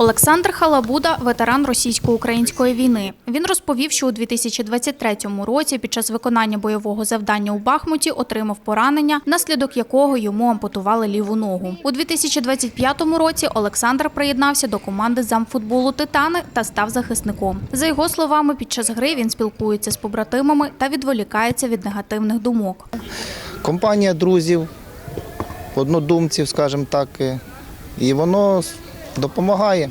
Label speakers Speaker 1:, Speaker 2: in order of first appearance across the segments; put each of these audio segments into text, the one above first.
Speaker 1: Олександр Халабуда ветеран російсько-української війни. Він розповів, що у 2023 році під час виконання бойового завдання у Бахмуті отримав поранення, внаслідок якого йому ампутували ліву ногу. У 2025 році Олександр приєднався до команди замфутболу Титани та став захисником. За його словами, під час гри він спілкується з побратимами та відволікається від негативних думок.
Speaker 2: компанія друзів, однодумців, скажімо так, і воно допомагає.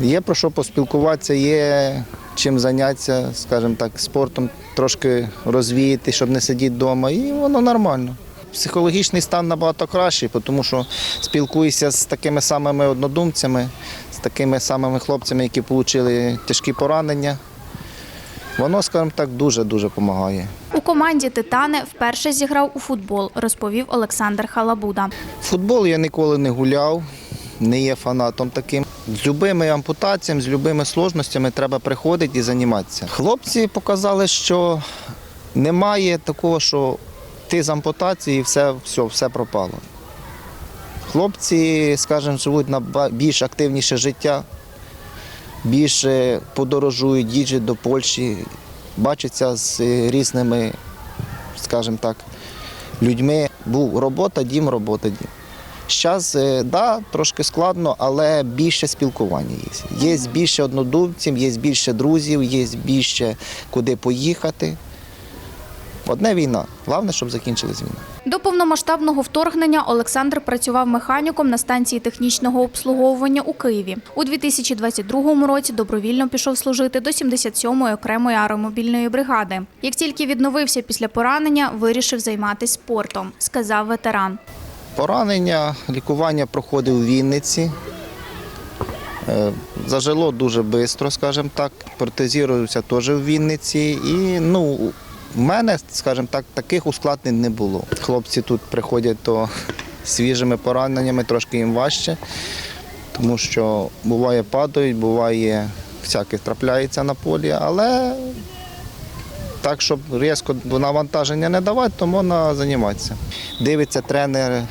Speaker 2: Є про що поспілкуватися, є чим зайнятися, скажімо так, спортом трошки розвіяти, щоб не сидіти вдома, і воно нормально. Психологічний стан набагато кращий, тому що спілкуюся з такими самими однодумцями, з такими самими хлопцями, які отримали тяжкі поранення. Воно, скажімо так, дуже-дуже допомагає.
Speaker 1: У команді Титани вперше зіграв у футбол, розповів Олександр Халабуда.
Speaker 2: Футбол я ніколи не гуляв, не є фанатом таким. З любими ампутаціями, з любими сложностями треба приходити і займатися. Хлопці показали, що немає такого, що ти з ампутації і все, все, все пропало. Хлопці, скажімо, живуть на більш активніше життя, більше подорожують, їздять до Польщі, бачаться з різними, скажімо так, людьми. Був робота, дім, робота, дім. Зараз, да, трошки складно, але більше спілкування є. Є більше однодумців, є більше друзів, є більше куди поїхати. Одне війна. Головне, щоб закінчилась війна.
Speaker 1: До повномасштабного вторгнення Олександр працював механіком на станції технічного обслуговування у Києві. У 2022 році добровільно пішов служити до 77-ї окремої аеромобільної бригади. Як тільки відновився після поранення, вирішив займатися спортом, сказав ветеран.
Speaker 2: Поранення, лікування проходив у Вінниці. Е, Зажило дуже швидко, скажімо так. Протезувався теж у Вінниці. І ну, в мене, скажімо так, таких ускладнень не було. Хлопці тут приходять то свіжими пораненнями, трошки їм важче, тому що буває падають, буває всяке трапляється на полі, але так, щоб різко навантаження не давати, то можна займатися. Дивиться тренер,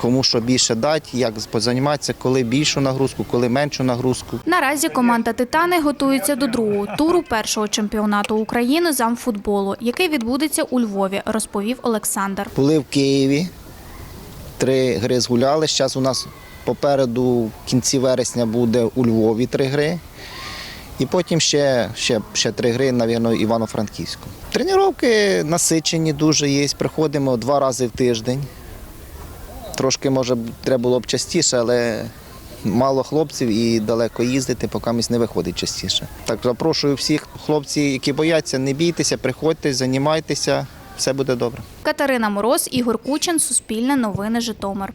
Speaker 2: кому що більше дати, як позайматися, коли більшу нагрузку, коли меншу нагрузку.
Speaker 1: Наразі команда Титани готується до другого туру першого чемпіонату України з амфутболу, який відбудеться у Львові, розповів Олександр.
Speaker 2: Були в Києві, три гри згуляли. Зараз у нас попереду в кінці вересня буде у Львові три гри. І потім ще, ще, ще три гри, мабуть, Івано-Франківську. Тренування насичені дуже є. Приходимо два рази в тиждень. Трошки, може, треба було б частіше, але мало хлопців і далеко їздити, поки місь не виходить частіше. Так запрошую всіх хлопців, які бояться, не бійтеся, приходьте, займайтеся, все буде добре.
Speaker 1: Катерина Мороз, Ігор Кучин, Суспільне новини Житомир.